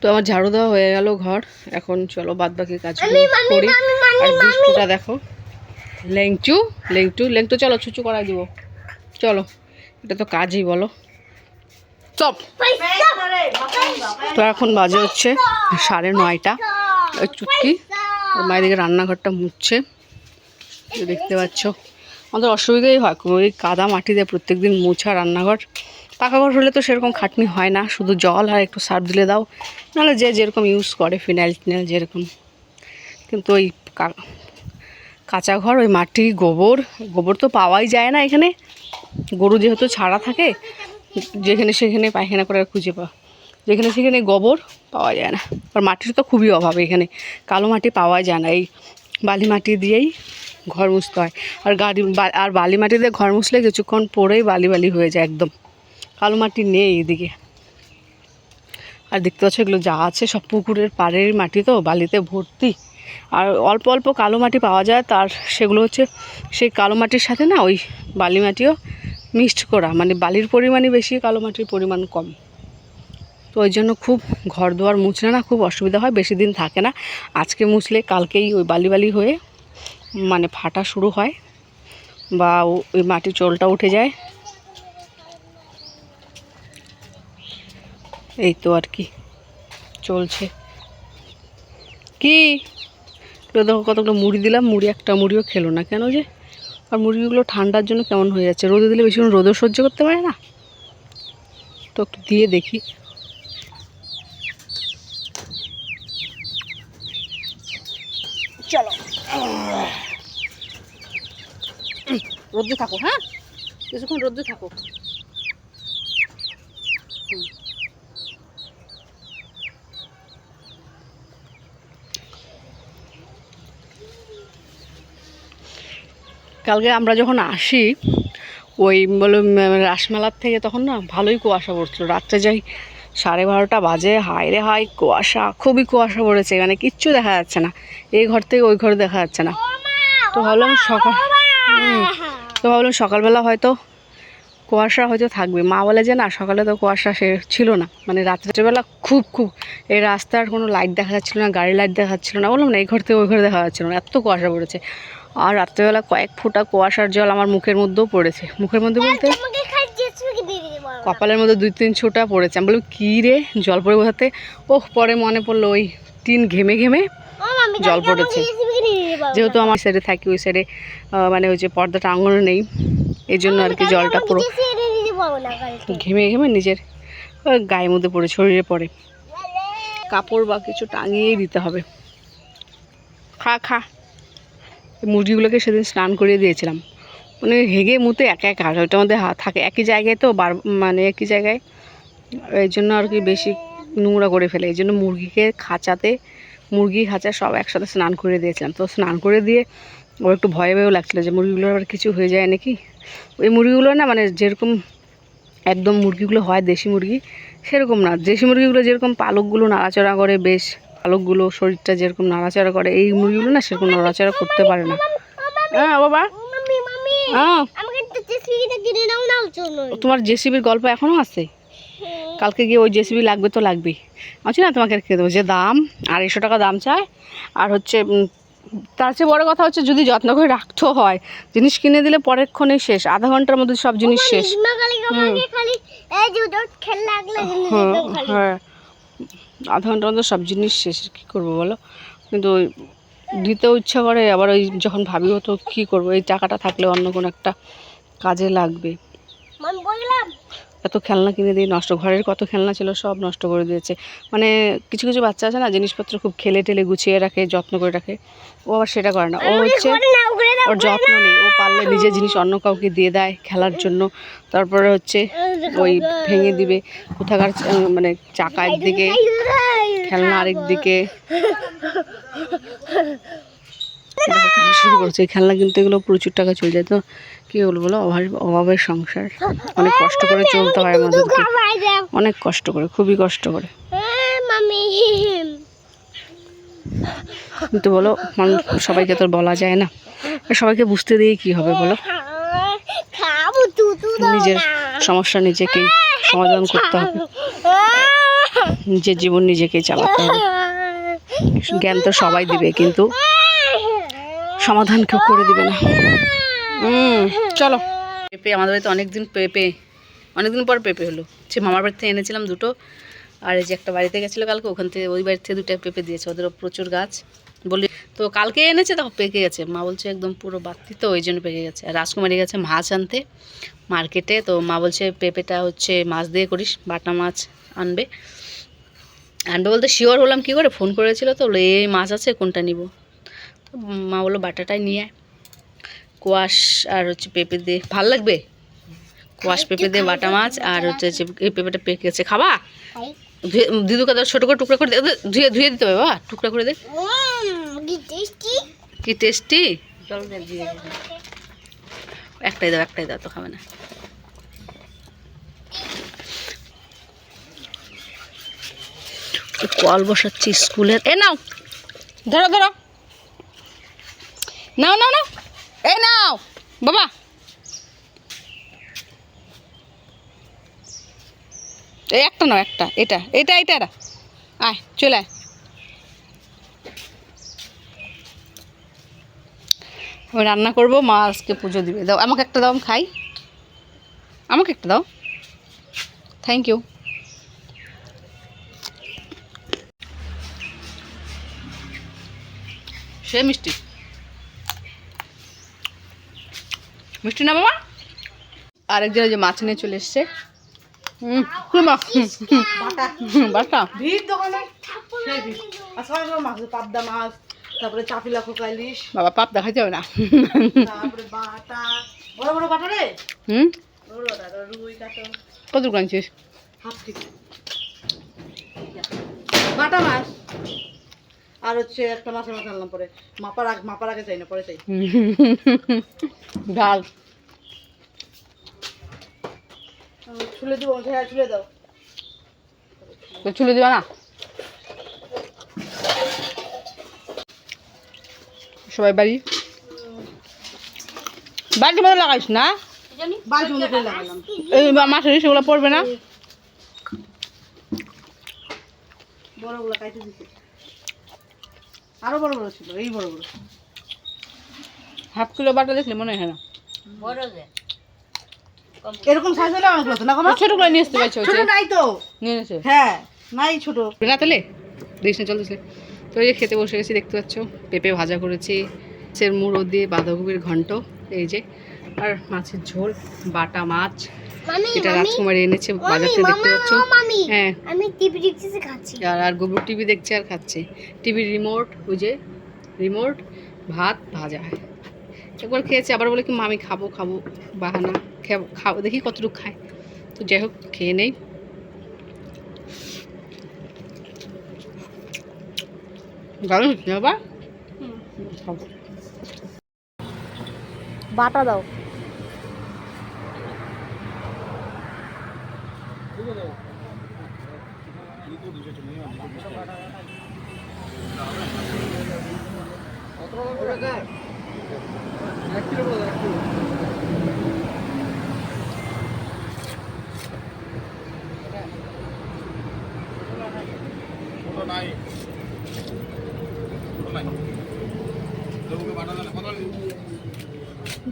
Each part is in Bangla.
তো আমার ঝাড়ু দেওয়া হয়ে গেল ঘর। এখন চলো বাদ বাকি কাজগুলো করি আর দেখো। লেংচু লেংচু লেংটু চলো ছুচু করাই দিব। চলো এটা তো কাজই বলো। চপ। তো এখন বাজে হচ্ছে সাড়ে নয়টা। চুটকি মায়ের দিকে রান্নাঘরটা মুছছে। দেখতে পাচ্ছ। আমাদের অসুবিধাই হয়। ওই কাদা মাটি দিয়ে প্রত্যেক দিন মোছা রান্নাঘর। পাকা ঘর হলে তো সেরকম খাটনি হয় না। শুধু জল আর একটু সার দিলে দাও। নাহলে যে যেরকম ইউজ করে, ফিনাইল টিনাইল যেরকম। কিন্তু ওই কাঁচা ঘর, ওই মাটি, গোবর গোবর তো পাওয়াই যায় না এখানে। গরু যেহেতু ছাড়া থাকে, যেখানে সেখানে পায়খানা করে খুঁজে পাওয়া। যেখানে সেখানে গোবর পাওয়া যায় না। আর মাটির তো খুবই অভাব এখানে। কালো মাটি পাওয়া যায় না। এই বালি মাটি দিয়েই ঘর মুছতে হয়। আর গাড়ি আর বালি মাটিতে ঘর মুছলে কিছুক্ষণ পরেই বালি বালি হয়ে যায় একদম। কালো মাটি নেই এদিকে। আর দেখতে পাচ্ছ এগুলো যা আছে সব পুকুরের পাড়ের মাটি তো, বালিতে ভর্তি। আর অল্প অল্প কালো মাটি পাওয়া যায়, তার সেগুলো হচ্ছে সেই কালো মাটির সাথে না ওই বালি মাটিও মিক্সড করা। মানে বালির পরিমাণই বেশি, কালো মাটির পরিমাণ কম। তো ওই জন্য খুব ঘর দুয়ার মুছলে না খুব অসুবিধা হয়, বেশি দিন থাকে না। আজকে মুছলে কালকেই ওই বালি বালি হয়ে মানে ফাটা শুরু হয় বা ওই মাটির চোলটা উঠে যায়। এই তো আর কি চলছে। কি? দেখো কতগুলো মুড়ি দিলাম, মুড়ি একটা মুড়িও খেলো না কেন যে? আর মুরগিগুলো ঠান্ডার জন্য কেমন হয়ে যাচ্ছে? রোদে দিলে বেশিক্ষণ রোদও সহ্য করতে পারে না? তো একটু দিয়ে দেখি চলো রোদ্দে থাকো হ্যাঁ? কিছুক্ষণ রোদ্দে থাকো কালকে আমরা যখন আসি ওই বলো রাসমেলার থেকে তখন না ভালোই কুয়াশা পড়ছিল। রাত্রে যাই সাড়ে বারোটা বাজে হায় রে হায় কুয়াশা খুবই কুয়াশা পড়েছে মানে কিচ্ছু দেখা যাচ্ছে না। এই ঘর থেকে ওই ঘর দেখা যাচ্ছে না। তো ভাবলাম সকাল তো ভাবলাম সকালবেলা হয়তো কুয়াশা হয়তো থাকবে। মা বলে যে না সকালে তো কুয়াশা সে ছিল না। মানে রাত্রেবেলা খুব খুব এই রাস্তার কোনো লাইট দেখা যাচ্ছিল না গাড়ির লাইট দেখা যাচ্ছিল না। বললাম না এই ঘর থেকে ওই ঘরে দেখা যাচ্ছিল না। এত কুয়াশা পড়েছে। আর রাত্রেবেলা কয়েক ফোঁটা কুয়াশার জল আমার মুখের মধ্যেও পড়েছে। মুখের মধ্যে বলতে কপালের মধ্যে দুই তিন ছোটা পড়েছে। আমি বললাম কী রে জল পড়ে বোঝাতে? ওহ পরে মনে পড়ল ওই টিন ঘেমে ঘেমে জল পড়েছে। যেহেতু আমার সাইডে থাকি ওই সাইডে মানে ওই যে পর্দাটা আঙুলে নেই এই জন্য আর কি জলটা পুরো ঘেমে ঘেমে নিজের গায়ের মধ্যে পড়ে শরীরে পড়ে। কাপড় বা কিছু টাঙিয়েই দিতে হবে। খা খা। মুরগিগুলোকে সেদিন স্নান করিয়ে দিয়েছিলাম। মানে হেগে মুতে একা একা আর ওইটার মধ্যে থাকে একই জায়গায় তো বার মানে একই জায়গায়। এই জন্য আর কি বেশি নোংরা করে ফেলে এই জন্য মুরগিকে খাঁচাতে মুরগি খাঁচা সব একসাথে স্নান করে দিয়েছিলাম। তো স্নান করে দিয়ে ওর একটু ভয় ভয়ও লাগছিল যে মুরগিগুলোর আবার কিছু হয়ে যায় নাকি? ওই মুরগিগুলো না মানে যেরকম একদম মুরগিগুলো হয় দেশি মুরগি সেরকম না। দেশি মুরগিগুলো যেরকম পালকগুলো নাড়াচড়া করে বেশ পালকগুলো শরীরটা যেরকম নাড়াচড়া করে এই মুরগিগুলো না সেরকম নাড়াচাড়া করতে পারে না। হ্যাঁ বাবা। হ্যাঁ। তোমার জেসিবির গল্প এখনও আছে? কালকে গিয়ে ওই জেসিবি লাগবে তো লাগবেই। আছি না তোমাকে রেখে দেবো? যে দাম আড়াইশো টাকা দাম চায় আর হচ্ছে তার চেয়ে বড় কথা হচ্ছে যদি যত্ন করে রাখতেও হয় জিনিস কিনে দিলে পরেক্ষণেই শেষ আধা ঘণ্টার মধ্যে সব জিনিস শেষ। হ্যাঁ হ্যাঁ। আধা ঘণ্টার মধ্যে সব জিনিস শেষ কী করব বলো? কিন্তু ওই দিতেও ইচ্ছা করে আবার ওই যখন ভাবিও তো কী করব এই টাকাটা থাকলে অন্য কোনো একটা কাজে লাগবে। এত খেলনা কিনে দিয়ে নষ্ট ঘরের কত খেলনা ছিল সব নষ্ট করে দিয়েছে। মানে কিছু কিছু বাচ্চা আছে না জিনিসপত্র খুব খেলে টেলে গুছিয়ে রাখে যত্ন করে রাখে। ও আবার সেটা করে না। ও হচ্ছে ওর যত্ন নেই। ও পারলে নিজের জিনিস অন্য কাউকে দিয়ে দেয় খেলার জন্য। তারপরে হচ্ছে ওই ভেঙে দিবে কোথাকার মানে চাকা একদিকে খেলনা আরেক দিকে। শুরু করছে। এই খেলনা কিনতে এগুলো প্রচুর টাকা চলে যায়। তো কী বলব বলো? অভাব অভাবের সংসার। অনেক কষ্ট করে চলতে হয় আমাদেরকে। অনেক কষ্ট করে, খুবই কষ্ট করে। কিন্তু বলো মানুষ সবাইকে তো বলা যায় না। সবাইকে বুঝতে দিয়ে কী হবে বলো? নিজের সমস্যা নিজেকেই সমাধান করতে হবে। নিজের জীবন নিজেকেই চালাতে হবে। জ্ঞান তো সবাই দিবে, কিন্তু সমাধান কেউ করে দিবে না। হুম, চলো। পেঁপে, আমাদের বাড়িতে অনেকদিন পেঁপে, অনেকদিন পর পেঁপে হলো। সে মামার বাড়ি থেকে এনেছিলাম দুটো, আর এই যে একটা বাড়িতে গেছিল কালকে, ওখান থেকে ওই বাড়ি থেকে দুটো পেঁপে দিয়েছে, ওদেরও প্রচুর গাছ। বলি, তো কালকে এনেছে তখন পেকে গেছে। মা বলছে একদম পুরো বাড়তি, তো ওই জন্য পেকে গেছে। আর রাজকুমারী গেছে মাছ আনতে, মার্কেটে। তো মা বলছে, পেঁপেটা হচ্ছে মাছ দিয়ে করিস, বাটা মাছ আনবে। আনবে বলতে, শিওর হলাম কী করে? ফোন করেছিল তো এই মাছ আছে, কোনটা নিব? মা বলল বাটাটাই নিয়ে আয়। কোয়াশ আর হচ্ছে পেঁপে দিয়ে ভালো লাগবে? কোয়াশ পেঁপে দিয়ে বাটা মাছ আর হচ্ছে এই পেঁপেটা পেকে গেছে খাবা ধুয়ে দিদুকে দাও ছোটো করে টুকরা করে ধুয়ে ধুয়ে দিতে হবে বাবা টুকরা করে দে। কি টেস্টি। একটাই দাও একটাই দাও তো খাবে না। কল বসাচ্ছি স্কুলের? এ নাও ধরো ধরো। নাও নাও নাও। এই নাও, বাবা। এই একটা নাও, একটা। এটা এটা এটা এটা। আয়, চলে আয়। আমি রান্না করব, মা আজকে পুজো দিবে। দাও, আমাকে একটা দাও খাই। আমাকে একটা দাও। থ্যাংক ইউ সে মিষ্টি। মিষ্টি না বাবা? আরেকজন ওই যে মাছ নিয়ে চলে এসছে। বাটা। পাবদা মাছ তারপরে চাপিলা বাবা পাপ না। তারপরে বাটা। বড় বড় বাটা রে? হুম? বড় বড় বাটা রুই কাতল। কত হাফ কেজি। বাটা মাছ। আর হচ্ছে একটা মাছের মাছ আনলাম পরে। মাপার আগে মাপার আগে চাই না পরে চাই ডাল। আমি ছুলে দিব হ্যাঁ ছুলে দাও। তো চুলে দিবা না? সবাই বাড়ি? বাড়ির মধ্যে লাগাইস না? এই মাছের সেগুলো পড়বে না? বড়গুলো কাইতে দিতে আরও বড় বড় ছিল এই বড় বড় হাফ কিলো বাটা দেখলে মনে হয় না। এরকম সাইজ হলে অনেক হতো না কোনো ছোটগুলো নিয়ে আসতে পারছ ছোট নাই তো। নিয়ে এসে হ্যাঁ নাই ছোট। না তাহলে? দেখিস না চলতেছে। তো এই যে খেতে বসে গেছি দেখতে পাচ্ছ? পেঁপে ভাজা করেছি মাছের মুড়ো দিয়ে বাঁধাকপির ঘন্ট এই যে। আর মাছের ঝোল বাটা মাছ। এটা রাজকুমারী এনেছে বাজার থেকে দেখতে পাচ্ছ? হ্যাঁ। আমি টিভি দেখতেছি খাচ্ছি। আর আর গোবর টিভি দেখছে আর খাচ্ছে। টিভির রিমোট ওই যে রিমোট ভাত ভাজা। একবার খেয়েছে আবার বলে কি মামি খাব খাব বাহানা খাব খাব দেখি কতটুকু খায়। তো যাই হোক খেয়ে নেই। বাবা? বাটা দাও।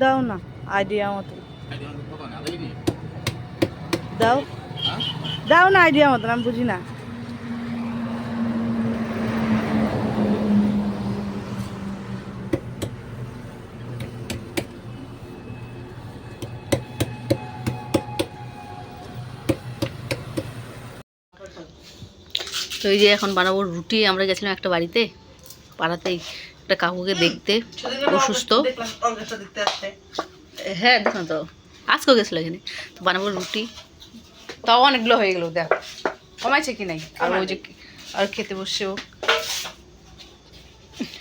দাও না আইডিয়া মতো দাও দাও না আইডিয়া মতন আমি বুঝি না তো এই যে এখন বানাবো রুটি। আমরা গেছিলাম একটা বাড়িতে। পাড়াতেই একটা কাকুকে দেখতে। অসুস্থ হ্যাঁ দেখুন তো। আজকেও গেছিল এখানে। তো বানাবো রুটি। তাও অনেকগুলো হয়ে গেলো দেখ। কমাইছে কি নাই? আর ওই যে আর খেতে বসছেও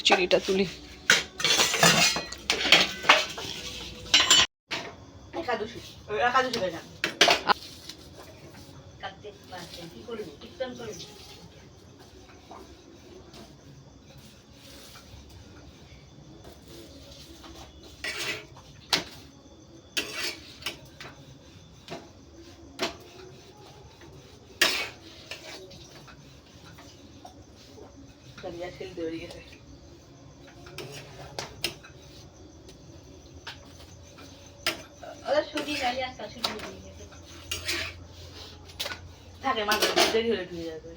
চুরিটা তুলি। একাদশী। একাদশী ভাই না ইয়া খেলতে বেরিয়ে গেছে থাকে মাঝে দেরি হলে ঢুকে যাবে